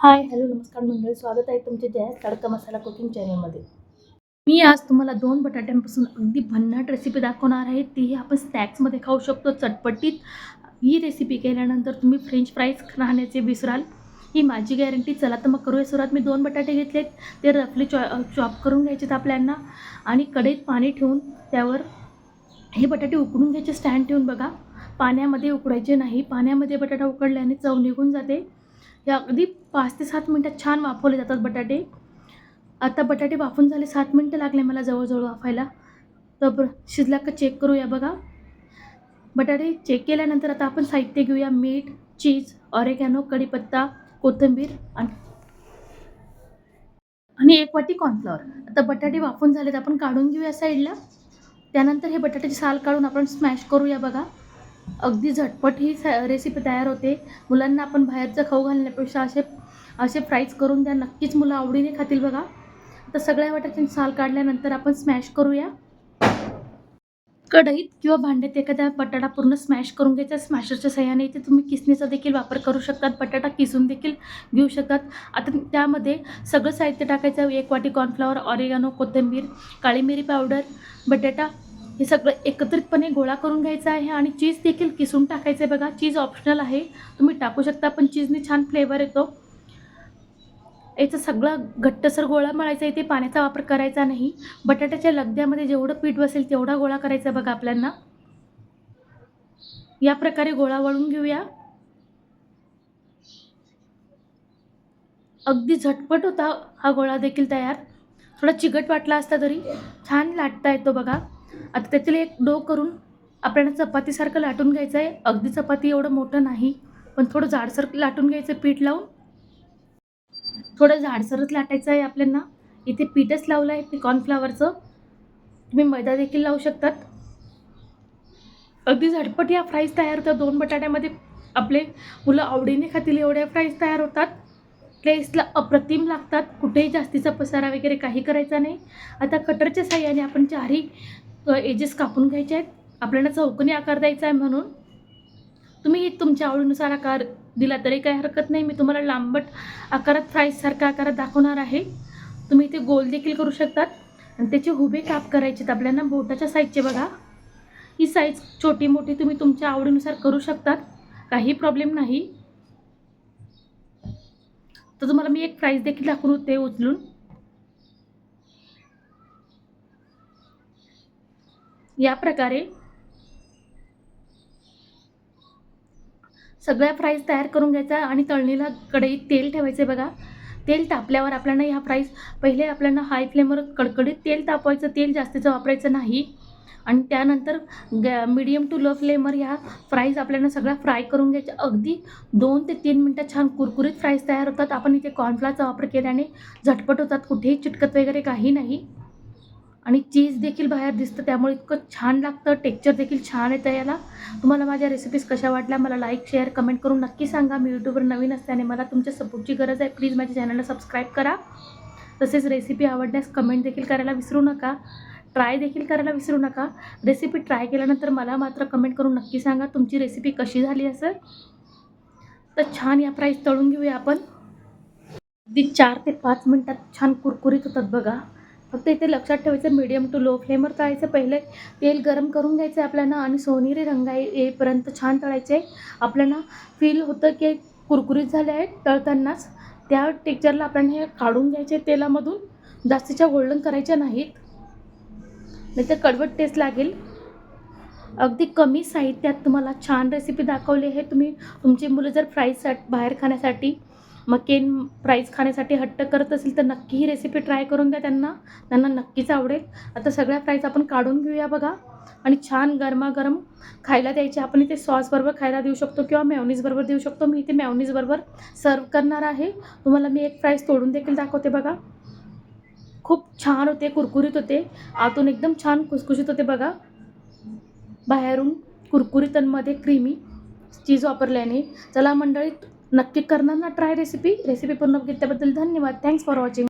हाय. Hello नमस्कार मंडळी. स्वागत आहे तुमचे जयस तडका मसाला कुकिंग चॅनलमध्ये. मी आज तुम्हाला दोन बटाट्यांपासून अगदी भन्नाट रेसिपी दाखवणार आहे. तीही आपण स्नॅक्समध्ये खाऊ शकतो. चटपटीत ही रेसिपी केल्यानंतर तुम्ही फ्रेंच फ्राईज राहण्याचे विसराल. ही माझी गॅरंटी चला तर मग करूया सुरुवात. मी दोन बटाटे घेतलेत. ते रफली चॉ चॉप करून घ्यायचेत आपल्याला आणि कढईत पाणी ठेवून त्यावर हे बटाटे उकडून घ्यायचे. स्टँड ठेवून बघा. पाण्यामध्ये उकडायचे नाही. पाण्यामध्ये बटाटा उकडल्याने चव निघून जाते. हे अगदी पाच ते सात मिनटात छान वाफवले जातात बटाटे. आता बटाटे वाफून झाले सात मिनटं लागले मला जवळजवळ वाफायला. तर बरं शिजला का चेक करूया बघा. बटाटे चेक केल्यानंतर आता आपण साहित्य घेऊया. मीठ चीज ऑरेगॅनो कढीपत्ता कोथिंबीर आणि आणि एक वाटी कॉर्नफ्लॉवर आता बटाटे वाफून झालेत आपण काढून घेऊया साईडला त्यानंतर हे बटाट्याची साल काढून आपण स्मॅश करूया बघा. अगदी झटपट ही रेसिपी तयार होते. मुलांना आपण बाहेरचं खाऊ घालण्यापेक्षा असे असे फ्राईज करून द्या. नक्कीच मुलं आवडीने खातील बघा. आता सगळ्या वाट्याची साल काढल्यानंतर आपण स्मॅश करूया. कढईत किंवा भांड्यात एखाद्या बटाटा पूर्ण स्मॅश करून घ्यायचा. स्मॅशरच्या सहाय्याने इथे तुम्ही किसणीचा देखील वापर करू शकतात. बटाटा किसून देखील घेऊ शकतात. आता त्यामध्ये सगळं साहित्य टाकायचं. एक वाटी कॉर्नफ्लॉवर ऑरेगानो कोथिंबीर काळी मिरी पावडर बटाटा हे सगळं एकत्रितपणे गोळा करून घ्यायचं आहे आणि चीज देखील किसून टाकायचं आहे बघा. चीज ऑप्शनल आहे. तुम्ही टाकू शकता पण चीजने छान फ्लेवर येतो. याचा सगळा घट्टसर गोळा मळायचा इथे पाण्याचा वापर करायचा नाही. बटाट्याच्या लगद्यामध्ये जेवढं पीठ बसेल तेवढा गोळा करायचा बघा आपल्यांना या प्रकारे गोळा वळून घेऊया. अगदी झटपट होता हा गोळा देखील तयार. थोडा चिकट वाटला असता तरी छान लाटता येतो बघा. आता त्यातील एक डो करून आपल्याला चपातीसारखं लाटून घ्यायचं आहे अगदी चपाती एवढं मोठं नाही पण थोडं जाडसर लाटून घ्यायचं पीठ लावून. थोडं जाडसरच लाटायचं आहे आपल्याला. इथे पीठच लावलं आहे कॉर्नफ्लावरचं तुम्ही मैदा देखील लावू शकतात. अगदी झटपट या फ्राईज तयार होतात. दोन बटाट्यामध्ये आपले मुलं आवडीने खातील एवढ्या फ्राईज तयार होतात. टेस्टला अप्रतिम लागतात. कुठेही जास्तीचा पसारा वगैरे काही करायचा नाही. आता कटरच्या साह्याने आपण चारही एजेस कापून घ्यायचे आहेत. आपल्याला चौकोनी आकार द्यायचा आहे म्हणून. तुम्ही तुमच्या आवडीनुसार आकार दिला तरी काही हरकत नाही. मी तुम्हाला लांबट आकारात फ्राईजसारख्या आकारात दाखवणार आहे. तुम्ही इथे गोल देखील करू शकतात. आणि त्याचे हुबे काप करायचे आहेत आपल्याला. बोटाच्या साईजचे बघा. ही साईज छोटी मोठी तुम्ही तुमच्या आवडीनुसार करू शकतात. काही प्रॉब्लेम नाही. तर तुम्हाला मी एक प्राईज देखील दाखवून होते उचलून. या प्रकारे सगळ्या फ्राईज तयार करून घ्यायचा आणि तळणीला कढईत तेल ठेवायचे बघा. तेल तापल्यावर आपल्याला ह्या फ्राईज पहिले आपल्याला हाय फ्लेमवर कडकडीत तेल तापवायचं. तेल जास्तीचं वापरायचं नाही. आणि त्यानंतर गॅ मिडियम टू लो फ्लेमवर ह्या फ्राईज आपल्याला सगळ्या फ्राय करून घ्यायच्या. अगदी दोन ते तीन मिनटं छान कुरकुरीत फ्राईज तयार होतात. आपण इथे कॉर्नफ्लाचा वापर केल्याने झटपट होतात. कुठेही चिटकत वगैरे काही नाही. आणि चीज देखील बाहेर दिसतं त्यामुळे इतकं छान लागतं टेक्चर देखील छान येतं याला. तुम्हाला माझ्या रेसिपीज कशा वाटल्या मला लाईक शेअर कमेंट करून नक्की सांगा. मी यूट्यूबवर नवीन असल्याने मला तुमच्या सपोर्टची गरज आहे. प्लीज माझ्या चॅनलला सबस्क्राईब करा. तसेच रेसिपी आवडल्यास कमेंट देखील करायला विसरू नका. ट्राय देखील करायला विसरू नका. रेसिपी ट्राय केल्यानंतर मला मात्र कमेंट करून नक्की सांगा तुमची रेसिपी कशी झाली असेल. तर छान या प्राईस तळून घेऊया आपण. अगदी चार ते पाच मिनटात छान कुरकुरीत होतात बघा. फक्त इथे लक्षात ठेवायचं मीडियम टू लो फ्लेमवर तळायचं पहिले तेल गरम करून घ्यायचं आपल्याला आणि सोनेरी रंग येईपर्यंत छान तळायचे. आपल्याला फील होतं की कुरकुरीत झाले आहे तळतानाच. त्या टेक्चरला आपण हे काढून घ्यायचे तेलामधून. जास्तीच्या गोल्डन करायच्या नाहीत. नाही तर कडवट टेस्ट लागेल. अगदी कमी साहित्यात तुम्हाला छान रेसिपी दाखवली आहे तुम्ही तुमची मुलं जर फ्राईजसाठी बाहेर खाण्यासाठी मकेन प्राईज खाण्यासाठी हट्ट करत असेल तर नक्की ही रेसिपी ट्राय करून द्या त्यांना. त्यांना नक्कीच आवडेल. आता सगळ्या फ्राईज आपण काढून घेऊया बघा. आणि छान गरमागरम खायला द्यायचे. आपण इथे सॉसबरोबर खायला देऊ शकतो किंवा मॅवनीजबरोबर देऊ शकतो. मी इथे मॅवनीजबरोबर सर्व करणार आहे. तुम्हाला मी एक फ्राईज तोडून देखील दाखवते बघा. खूप छान होते कुरकुरीत होते. आतून एकदम छान कुसकुशीत होते बघा. बाहेरून कुरकुरीतनमध्ये क्रीमी चीज वापरल्याने. चला मंडळीत नक्की करणार ना ट्राय रेसिपी रेसिपी पूर्ण घेतल्याबद्दल धन्यवाद. Thanks for watching